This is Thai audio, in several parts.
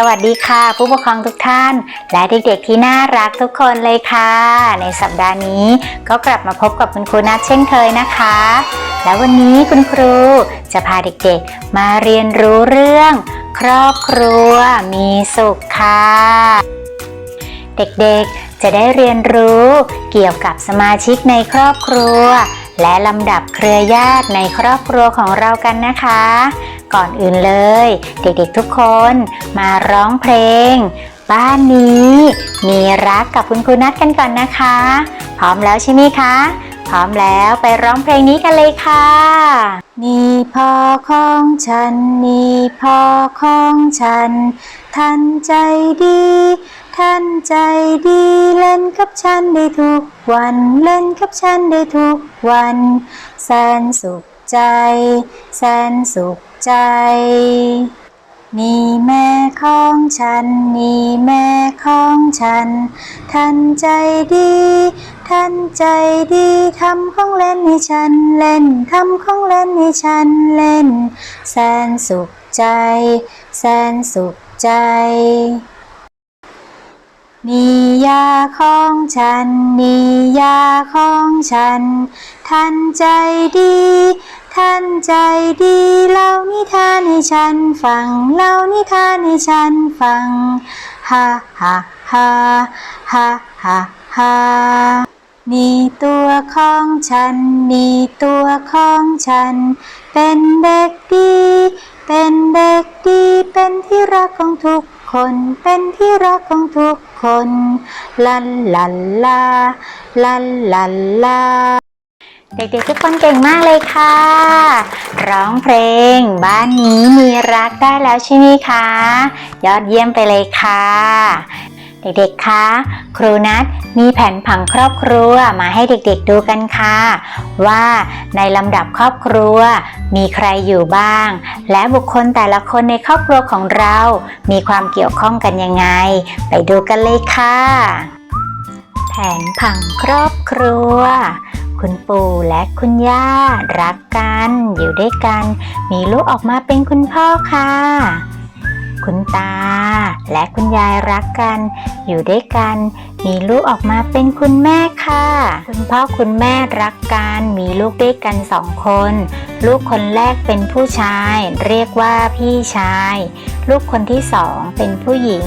สวัสดีค่ะ ผู้ปกครองทุกท่าน และเด็กๆที่น่ารักทุกคนเลยค่ะ ในสัปดาห์นี้ก็กลับมาพบกับคุณครูนัทเช่นเคยนะคะ และวันนี้คุณครูจะพาเด็กๆ มาเรียนรู้เรื่อง ครอบครัวมีสุขค่ะ เด็กๆ จะได้เรียนรู้เกี่ยวกับสมาชิกในครอบครัว และลำดับเครือญาติในครอบครัวของเรากันนะคะ ก่อนอื่นเลย เด็กๆทุกคนมาร้องเพลง บ้านนี้ มีรักกับคุณครูนัดกันก่อนนะคะ พร้อมแล้วใช่ไหมคะ พร้อมแล้วไปร้องเพลงนี้กันเลยค่ะ นี่พ่อของฉัน นี่พ่อของฉัน ท่านใจดี ท่านใจดีเล่นกับฉันได้ทุกวัน เล่นกับฉันได้ทุกวันแสนสุขใจแสนสุขใจ นี่แม่ของฉัน นี่แม่ของฉัน ท่านใจดี ท่านใจดีทำของเล่นให้ฉันเล่นทำของเล่นให้ฉันเล่น แสนสุขใจ แสนสุขใจนี่ยาของฉันนี่ยาของฉัน ท่านใจดี ท่านใจดีเล่านิทานให้ฉันฟังเล่านิทานให้ฉันฟังฮ่าฮ่าฮ่าฮ่าฮ่าฮ่านี่ตัวของฉันนี่ตัวของฉัน เป็นเด็กดี เป็นเด็กดี เป็นที่รักของทุกคนเป็นที่รักของทุกคนลันลันลาลันลันลา เด็กๆทุกคนเก่งมากเลยค่ะ ร้องเพลง บ้านนี้มีรักได้แล้วใช่ไหมคะ ยอดเยี่ยมไปเลยค่ะ เด็กๆคะครูนัทมีแผนผังครอบครัวมาให้เด็กๆดูกันค่ะ ว่าในลำดับครอบครัว มีใครอยู่บ้าง และบุคคลแต่ละคนในครอบครัวของเรา มีความเกี่ยวข้องกันยังไง ไปดูกันเลยค่ะ แผนผังครอบครัว คุณปู่และคุณย่า รักกัน อยู่ด้วยกัน มีลูกออกมาเป็นคุณพ่อค่ะ คุณตา และคุณยายรักกัน อยู่ด้วยกัน มีลูกออกมาเป็นคุณแม่ค่ะ คุณพ่อคุณแม่รักกัน มีลูกด้วยกันสองคน ลูกคนแรกเป็นผู้ชาย เรียกว่าพี่ชาย ลูกคนที่สองเป็นผู้หญิง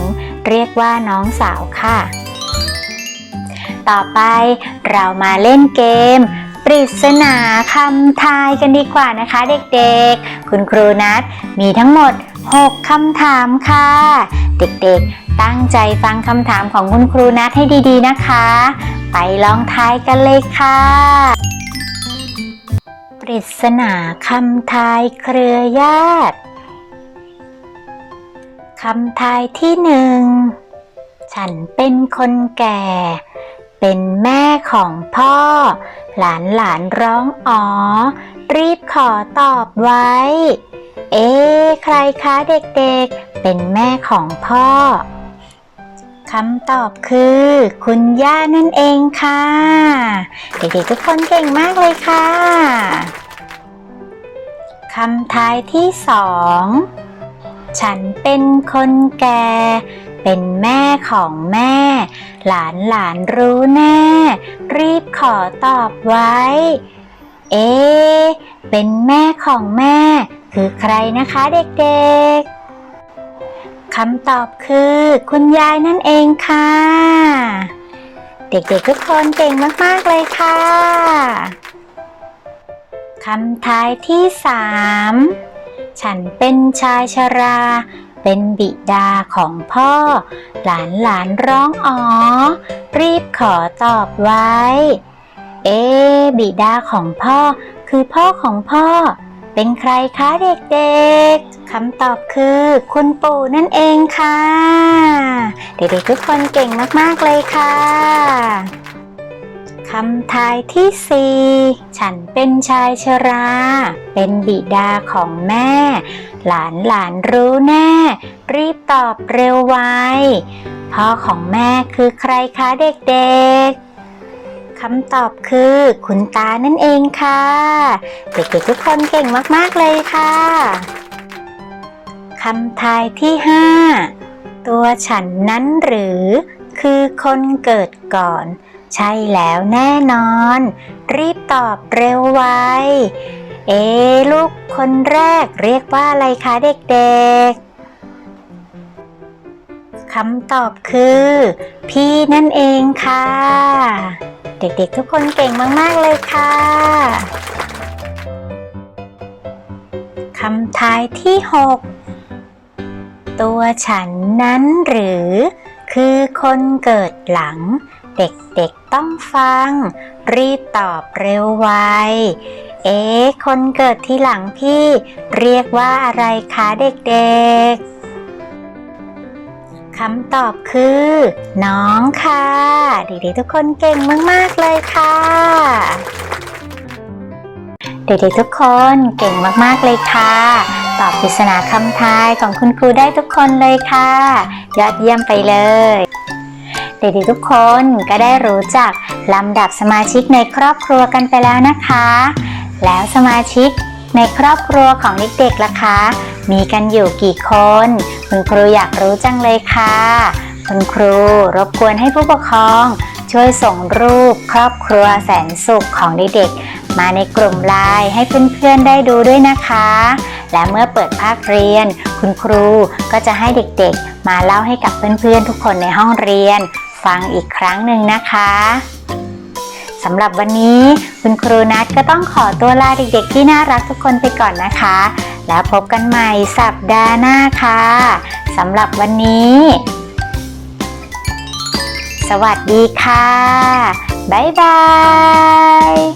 เรียกว่าน้องสาวค่ะ ต่อไปเรามาเล่นเกม ปริศนาคำทายกันดีกว่านะคะเด็กๆ คุณครูนัทมีทั้งหมด 6คำถามค่ะ เด็กๆ ตั้งใจฟังคำถามของคุณครูนัทให้ดีๆนะคะ ไปลองทายกันเลยค่ะ ปริศนาคำทายเครือญาติคำทายที่หนึ่ง ฉันเป็นคนแก่ เป็นแม่ของพ่อ หลานหลานร้องอ๋อ รีบขอตอบไว้ เอ๊ใครคะเด็กๆ เป็นแม่ของพ่อคำตอบคือ คุณย่านั่นเองค่ะ เด็กๆทุกคนเก่งมากเลยค่ะคำท้ายที่สอง ฉันเป็นคนแก่ เป็นแม่ของแม่ หลานหลานรู้แน่ รีบขอตอบไว้ เอ๊เป็นแม่ของแม่ คือใครนะคะเด็กๆคำตอบคือ คุณยายนั่นเองค่ะ เด็กๆทุกคนเก่งมากๆเลยค่ะคำท้ายที่สามฉันเป็นชายชรา เป็นบิดาของพ่อ หลานหลานร้องอ๋อ รีบขอตอบไว้ เอ๊บิดาของพ่อ คือพ่อของพ่อ เป็นใครคะเด็กๆคำตอบคือ คุณปู่นั่นเองค่ะ เด็กๆทุกคนเก่งมากๆเลยค่ะ คำทายที่สี่ฉันเป็นชายชรา เป็นบิดาของแม่ หลานหลานรู้แน่ รีบตอบเร็วไวพ่อของแม่คือใครคะเด็กๆ คำตอบคือคุณตานั่นเองค่ะ เด็กๆทุกคนเก่งมากๆเลยค่ะคำทายที่5ตัวฉันนั้นหรือ คือคนเกิดก่อน ใช่แล้วแน่นอน รีบตอบเร็วไว เอ ลูกคนแรกเรียกว่าอะไรคะเด็กๆ คำตอบคือ พี่นั่นเองค่ะ เด็กๆทุกคนเก่งมากๆเลยค่ะคำทายที่ 6 ตัวฉันนั้นหรือ คือคนเกิดหลัง เด็กๆต้องฟัง รีบตอบเร็วไวเอ๊ะคนเกิดที่หลังพี่ เรียกว่าอะไรคะเด็กๆคำตอบคือ น้องค่ะเด็กๆทุกคนเก่งมาก ๆ เลยค่ะเด็กๆทุกคนเก่งมาก ๆ เลยค่ะ ตอบปริศนาคำทายของคุณครูได้ทุกคนเลยค่ะ ยอดเยี่ยมไปเลย เด็กๆทุกคนก็ได้รู้จักลำดับสมาชิกในครอบครัวกันไปแล้วนะคะ แล้วสมาชิกในครอบครัวของเด็กๆล่ะคะ มีกันอยู่กี่คน คุณครูอยากรู้จังเลยค่ะ คุณครูรบกวนให้ผู้ปกครอง ช่วยส่งรูปครอบครัวแสนสุขของเด็กๆมาในกลุ่มไลน์ให้เพื่อนๆได้ดูด้วยนะคะ และเมื่อเปิดภาคเรียน คุณครูก็จะให้เด็กๆ มาเล่าให้กับเพื่อนๆ ทุกคนในห้องเรียน ฟังอีกครั้งหนึ่งนะคะสำหรับวันนี้คุณครูนัทก็ต้องขอตัวลาเด็กๆ ที่น่ารักทุกคนไปก่อนนะคะ แล้วพบกันใหม่สัปดาห์หน้าค่ะสำหรับวันนี้ สวัสดีค่ะ บ๊ายบาย